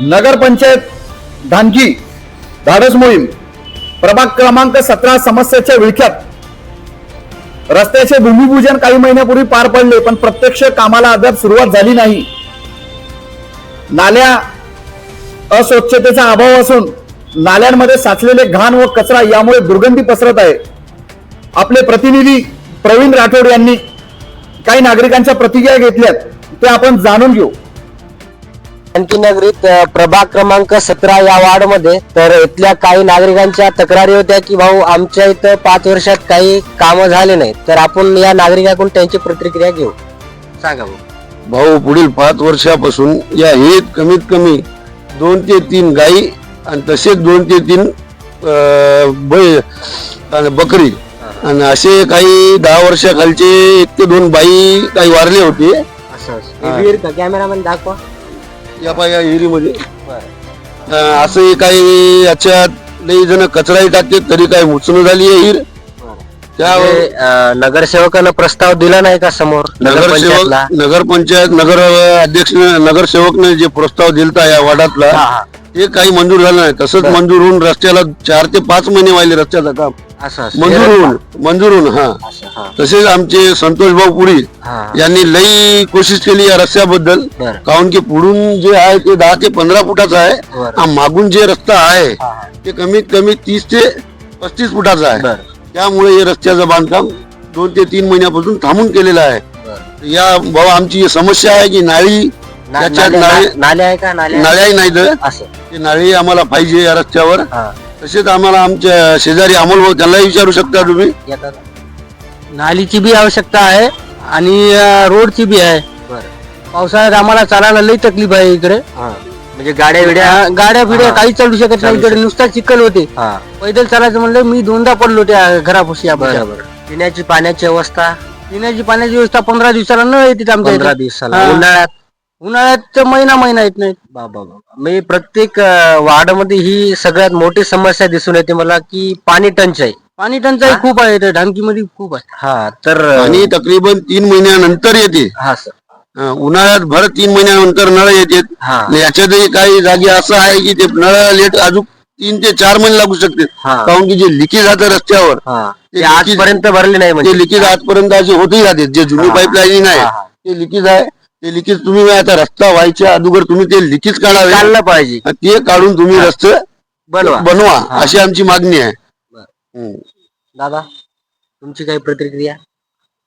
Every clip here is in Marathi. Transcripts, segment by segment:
नगरपंचायत धानगी धाडस मोहीम प्रभाग क्रमांक सतरा समस्येच्या विळख्यात. रस्त्याचे भूमिपूजन काही महिन्यापूर्वी पार पडले पण प्रत्यक्ष कामाला अद्याप सुरुवात झाली नाही. नाल्या अस्वच्छतेचा अभाव असून नाल्यांमध्ये साचलेले घाण व कचरा यामुळे दुर्गंधी पसरत आहे. आपले प्रतिनिधी प्रवीण राठोड यांनी काही नागरिकांच्या प्रतिक्रिया घेतल्यात ते आपण जाणून घेऊ. आणखी नगरीत प्रभाग क्रमांक सतरा या वार्डमध्ये तर इथल्या काही नागरिकांच्या तक्रारी होत्या की भाऊ आमच्या इथं पाच वर्षात काही कामं झाले नाहीत. तर आपण या नागरिकाकडून त्यांची प्रतिक्रिया घेऊ. सांगा भाऊ. भाऊ पुढील पाच वर्षापासून या हेत कमीत कमी दोन ते तीन गाई आणि तसेच दोन ते तीन बैल आणि बकरी. आणि असे काही दहा वर्षाखालचे एक ते दोन बाई काही वारले होते. कॅमेरामॅन दाखवा. या पाय या विहिरीमध्ये. अं, असं काही याच्यात लई जण कचराही टाकते तरी काही मुचणं झाली आहे हिर त्या म्हणजे, अ, नगरसेवकानं प्रस्ताव दिला नाही का समोर? नगरसेवक नगरपंचायतला? नगरपंचायत नगर अध्यक्ष नगरसेवकने जे प्रस्ताव दिलता या वार्डातला हा, हा. ते काही मंजूर झालं नाही. तसंच मंजूर होऊन रस्त्याला चार ते पाच महिने व्हायले रस्त्याचं काम. असं असं. मंजूर होऊन मंजूर होऊन हा असं, हा. तसेच आमचे संतोष भाऊ पुरी हा. यांनी लई कोशिश केली या रस्त्याबद्दल बरं. काऊन की पुढून जे आहे ते दहा ते पंधरा फुटाचा आहे बरं. आणि मागून जे रस्ता आहे हा, हा. ते कमीत कमी तीस ते पस्तीस फुटाचा आहे बरं. त्यामुळे हे रस्त्याचं बांधकाम दोन ते तीन महिन्यापासून थांबून केलेलं आहे बरं. या भाऊ आमची समस्या आहे की नाळी ना- त्याच्यात नाल्या नाळे आहे का नाल्या नाळ्याही नाही तर असं ते नाळी आम्हाला पाहिजे या रस्त्यावर हा तसेच आम्हाला आमच्या शेजारी अमोल भाऊ त्यांनाही विचारू शकता तुम्ही. येतात. नालीची बी आवश्यकता आहे आणि अं, रोडची बी आहे. बरं. पावसाळ्यात आम्हाला चालायला लई तकलीफ आहे इकडे. हा. म्हणजे गाड्या विड्या अं, गाड्या बिड्या. काही चालू शकत नाही इकडे. नुसता चिखल होते. हा. पैदल चालायचं म्हणलं मी दोनदा पडलो त्या घरापाशी आमच्या. बरोबर पिण्याची पाण्याची अवस्था पिण्याची पाण्याची व्यवस्था पंधरा दिवसाला न येते आमच्या पंधरा इथे. दिवसाला. हा. उन्हाळ्यात? उन्हाळ्यात तर महिना महिना येत नाही बाबा बाबा मी प्रत्येक वार्डमध्ये ही सगळ्यात मोठी समस्या दिसून येते मला की पाणी टंचाई. पाणी टंचाई खूप आहे इथे ढानकीमध्ये खूप आहे. हा तर आणि तकरीबन तीन महिन्यानंतर येते. हा सर. अं, उन्हाळ्यात भर तीन महिन्यानंतर नळ येते. हा. आणि याच्यातही काही जागी असं आहे की ते नळ लेट अजून तीन ते चार महिने लागू शकते. हा. काऊन की जे लिकेज जातं रस्त्यावर हा. ते ते आजपर्यंत भरले नाही म्हणजे. ते लिकेज आजपर्यंत असे होतही राहते. जे जुनी हा. पाईपलाईन आहे. ते लिकेज आहे. ते लिकेज तुम्ही आता रस्ता व्हायच्या अगोदर तुम्ही ते लिकेज काढावे. चाललं पाहिजे. आणि ते काढून तुम्ही रस्ते बनवा. बनवा हा. अशी आमची मागणी आहे. हम्म. दादा तुमची काही प्रतिक्रिया?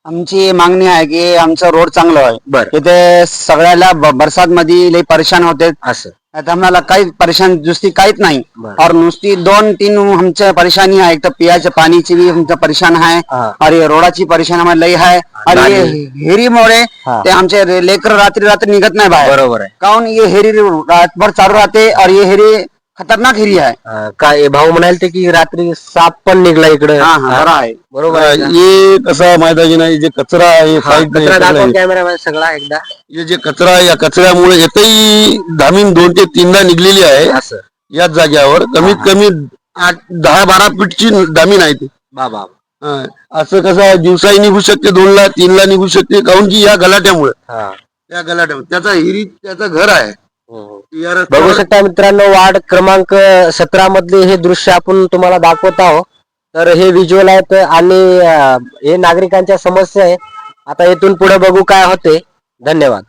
आमची मागणी आहे की आमचं रोड चांगलं आहे. बर. तिथे सगळ्याला ब- बरसात मध्ये लई परेशान होते. असं. आता आम्हाला काही परेशान दुसरी काहीच नाही बर. और नुसती दोन तीन आमच्या परेशानी आहे एक तर पियाच्या पाणीची बी आमचं परेशान आहे हा. और ये रोडाची परेशान आम्हाला लई आहे और ये नाली. हेरीमुळे हा. ते आमचे रे- लेकर रात्री रात्री निघत नाही बाहेर बरोबर आहे काऊन ये हेरी रातभर चालू राहते और ये हेरी खतरनाक हेरी आहे. अं, काय भाऊ म्हणाल ते की रात्री साप पण निघला इकडे. हा हा बरं आहे. बरोबर आहे का? हे कसं माहिती आहे की नाही जे कचरा आहे हा, कचरा दाखवा सगळा एकदा. हे जे कचरा आहे या कचऱ्यामुळे येथेही धामीन दोन ते तीनदा निघलेली आहे. असं याच जाग्यावर कमीत कमी आठ दहा बारा फीटची दामीन आहे ती. बाबा हा. असं कसं आहे दिवसाही निघू शकते दोनला तीनला निघू शकते काऊन की या गलाट्यामुळे. हा. त्या गलाट्यामुळे. त्याचा हिरी त्याचं घर आहे. हो, हो. बघू शकता मित्रांनो वार्ड क्रमांक सतरा मधले हे दृश्य आपण तुम्हाला दाखवत आहोत. तर हे व्हिज्युअल आहेत आणि हे नागरिकांच्या समस्या आहे. आता इथून पुढे बघू काय होते. धन्यवाद.